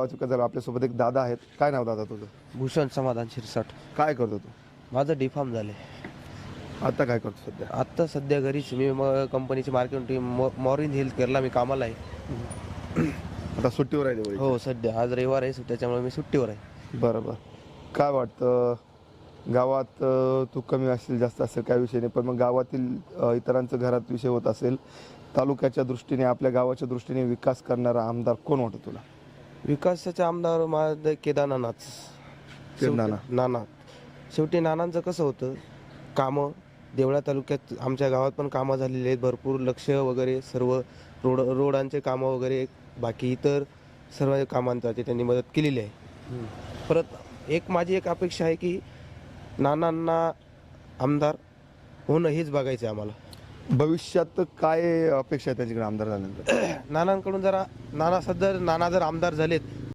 चुका झालं आपल्यासोबत एक दादा आहेत. काय नाव दादा तुझं? भूषण समाधान शिरसाट. काय करतो तू? माझं डिफार्म झाले आता काय करतो सध्या? आत्ता सध्या घरीच मी मग कंपनीची मार्केटिंग टीम मॉरिन हेल्थ केअरला मी कामाला आहे. आता सुट्टीवर आहे दिवाळी हो सध्या. आज रविवार आहे त्याच्यामुळे मी सुट्टीवर आहे. बरं बरं काय वाटतं? गावात तू कमी असेल जास्त असेल काय विषय नाही. पण मग गावातील इतरांचं घरात विषय होत असेल तालुक्याच्या दृष्टीने आपल्या गावाच्या दृष्टीने विकास करणारा आमदार कोण वाटतं तुला? विकासाचे आमदार माझं केदारनाथ. ते नाना. नाना शेवटी नानांचं कसं होतं कामं देवळा तालुक्यात आमच्या गावात पण कामं झालेली आहेत भरपूर लक्ष वगैरे सर्व रोड रोडांचे कामं वगैरे बाकी इतर सर्व कामांसाठी त्यांनी मदत केलेली आहे. परत एक माझी एक अपेक्षा आहे की नानांना आमदार होणं हेच बघायचं आहे आम्हाला. भविष्यात काय अपेक्षा आहे त्यांच्याकडे आमदार झाल्यानंतर? नानांकडून जरा नाना सध्या नाना जर आमदार झालेत